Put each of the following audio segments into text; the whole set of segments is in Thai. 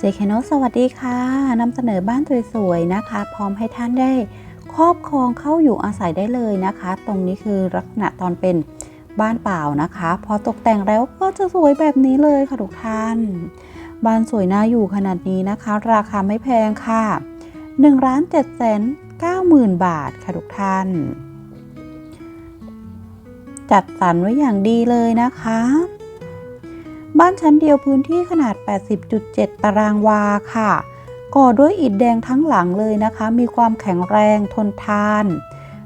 เจคโนสวัสดีค่ะนำเสนอบ้านสวยๆนะคะ พร้อมให้ท่านได้ครอบครองเข้าอยู่อาศัยได้เลยนะคะ ตรงนี้คือลักษณะตอนเป็นบ้านเปล่านะคะ พอตกแต่งแล้วก็จะสวยแบบนี้เลยค่ะทุกท่าน บ้านสวยน่าอยู่ขนาดนี้นะคะ ราคาไม่แพงค่ะ1ล้าน7แสน9หมื่นบาทค่ะทุกท่าน จัดสรรไว้อย่างดีเลยนะคะ บ้านชั้นเดียวพื้นที่ขนาด 80.7 ตารางวาค่ะ ก่อด้วยอิฐแดงทั้งหลังเลยนะคะ มีความแข็งแรงทนทาน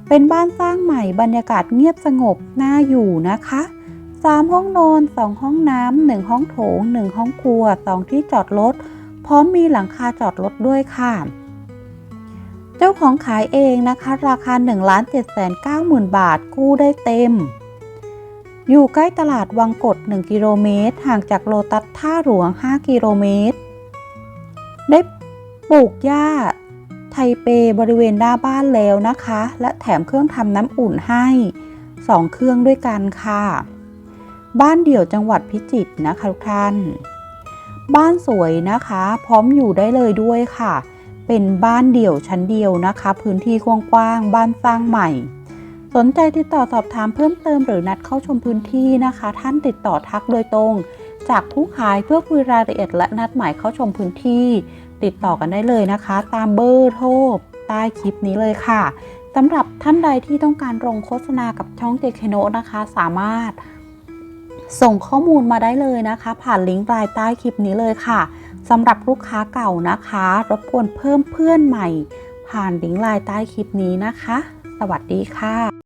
เป็นบ้านสร้างใหม่บรรยากาศเงียบสงบน่าอยู่นะคะ 3 ห้องนอน 2 ห้องน้ำ 1 ห้องโถง 1 ห้องครัว 2 ที่จอดรถ พร้อมมีหลังคาจอดรถด้วยค่ะเจ้าของขายเองนะคะ ราคา 1 7 9 0 0 0บาท กู้ได้เต็ม อยู่ใกล้ตลาดวังกด 1 กิโลเมตร ห่างจากโลตัสท่าหลวง 5 กิโลเมตร ได้ปลูกหญ้าไทเปบริเวณหน้าบ้านแล้วนะคะ และแถมเครื่องทำน้ำอุ่นให้ 2 เครื่องด้วยกันค่ะ บ้านเดี่ยวจังหวัดพิจิตรนะคะทุกท่าน บ้านสวยนะคะ พร้อมอยู่ได้เลยด้วยค่ะ เป็นบ้านเดี่ยวชั้นเดียวนะคะ พื้นที่กว้างๆบ้านสร้างใหม่ สนใจติดต่อสอบถามเพิ่มเติมหรือนัดเข้าชมพื้นที่นะคะ ท่านติดต่อทักโดยตรง จากผู้ขายเพื่อคุยรายละเอียดและนัดหมายเข้าชมพื้นที่ ติดต่อกันได้เลยนะคะ ตามเบอร์โทรใต้คลิปนี้เลยค่ะสำหรับท่านใดที่ต้องการลงโฆษณากับช่องเจคโนนะคะ สามารถ ส่งข้อมูลมาได้เลยนะคะ ผ่านลิงก์รายใต้คลิปนี้เลยค่ะสำหรับลูกค้าเก่านะคะ รบกวนเพิ่มเพื่อนใหม่ ผ่านลิงก์รายใต้คลิปนี้นะคะ สวัสดีค่ะ